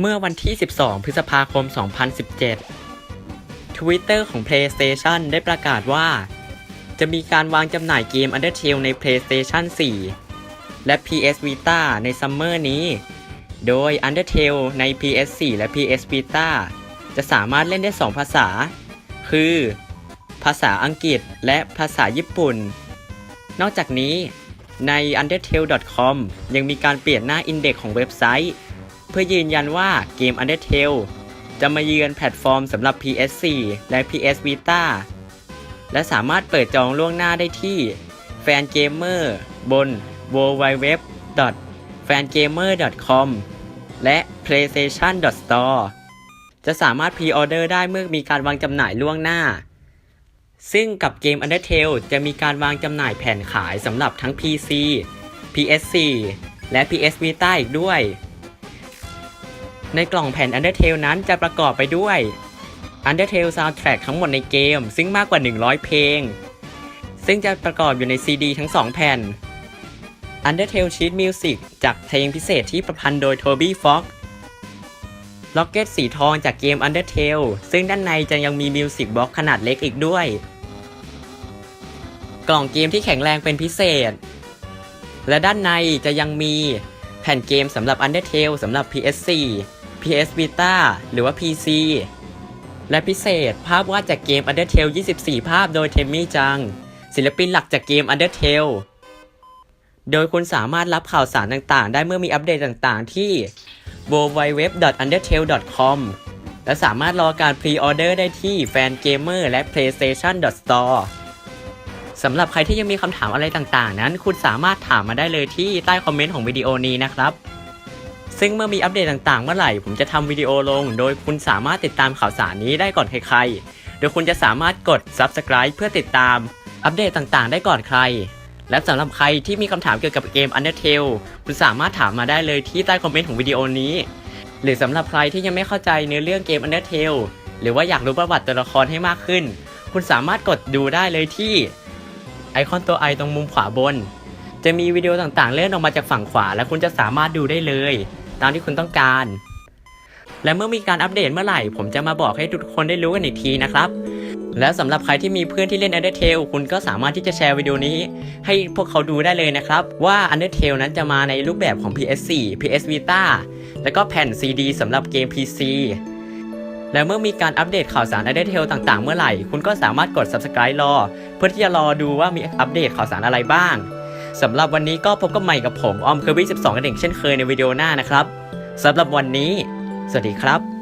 เมื่อวันที่ 12 พฤษภาคม 2017 Twitter ของ PlayStation ได้ประกาศว่า จะมีการวางจำหน่ายเกม Undertale ใน PlayStation 4 และ PS Vita ในซัมเมอร์นี้ โดย Undertale ใน PS4 และ PS Vita จะสามารถเล่นได้ 2 ภาษา คือ ภาษาอังกฤษและภาษาญี่ปุ่น นอกจากนี้ใน undertale.com ยังมีการเปลี่ยนหน้าอินเด็กซ์ของเว็บไซต์ พื่อยืนยันว่าเกม Undertale จะมาเยือนแพลตฟอร์มสำหรับ PS4 และ PS Vita และสามารถเปิดจองล่วงหน้าได้ที่แฟนเกมเมอร์บน www.fangamer.com และ playstation store จะสามารถพรีออเดอร์ได้เมื่อมีการวางจำหน่ายล่วงหน้า ซึ่งกับเกม Undertale จะมีการวางจำหน่ายแผ่นขายสำหรับทั้ง PC PS4 และ PS Vita อีกด้วย ในกล่องแผ่น Undertale นั้นจะประกอบไปด้วย Undertale Soundtrack ทั้งหมดในเกม ซึ่งมากกว่า 100 เพลง ซึ่งจะประกอบอยู่ใน CD ทั้ง 2 แผ่น Undertale Sheet Music จากเพลงพิเศษที่ประพันธ์โดย Toby Fox ล็อกเก็ตสีทองจากเกม Undertale ซึ่งด้านในจะยังมีมิวสิกบล็อกขนาดเล็กอีกด้วย กล่องเกมที่แข็งแรงเป็นพิเศษ และด้านในจะยังมีแผ่นเกมสำหรับ Undertale สำหรับ PS4 PS Vita หรือว่า PC และพิเศษภาพวาดจากเกม Undertale 24 ภาพโดยเทมมี่จัง ศิลปินหลักจากเกม Undertale โดยคุณสามารถรับข่าวสารต่างๆ ได้เมื่อมีอัปเดตต่างๆ ที่ www.undertale.com และสามารถรอการพรีออเดอร์ได้ที่แฟนเกมเมอร์และ PlayStation Store สำหรับใครที่ยังมีคำถามอะไรต่างๆ นั้น คุณสามารถถามมาได้เลยที่ใต้คอมเมนต์ของวิดีโอนี้นะครับ ซึ่งเมื่อมีอัปเดตต่างๆ เมื่อไหร่ ผมจะทำวิดีโอลง โดยคุณสามารถติดตามข่าวสารนี้ได้ก่อนใครๆ โดยคุณจะสามารถกด Subscribe เพื่อติดตามอัปเดตต่างๆ ได้ก่อนใคร และสำหรับใครที่มีคำถามเกี่ยวกับเกม Undertale คุณสามารถถามมาได้เลยที่ใต้คอมเมนต์ของวิดีโอนี้ หรือสำหรับใครที่ยังไม่เข้าใจเนื้อเรื่องเกม Undertale หรือว่าอยากรู้ประวัติตัวละครให้มากขึ้น คุณสามารถกดดูได้เลยที่ไอคอนตัวไอตรงมุมขวาบน จะมีวิดีโอต่างๆ เลื่อนออกมาจากฝั่งขวา และคุณจะสามารถดูได้เลย ตามที่คุณต้องการ และเมื่อมีการอัปเดตเมื่อไหร่ ผมจะมาบอกให้ทุกคนได้รู้กันอีกทีนะครับ แล้วสำหรับใครที่มีเพื่อนที่เล่น Undertale คุณก็สามารถที่จะแชร์วิดีโอนี้ ให้พวกเขาดูได้เลยนะครับ ว่า Undertale นั้นจะมาในรูปแบบของ PS4 PS Vita แล้วก็แผ่น CD สำหรับเกม PC และเมื่อมีการอัปเดตข่าวสาร Undertale ต่างๆ เมื่อไหร่ คุณก็สามารถกด Subscribe รอ เพื่อที่จะรอดูว่ามีอัปเดตข่าวสารอะไรบ้าง สำหรับวันนี้ก็พบกันใหม่กับผมออมเคอร์บี้12 กันเองเช่นเคยในวิดีโอหน้านะครับสำหรับวันนี้ สวัสดีครับ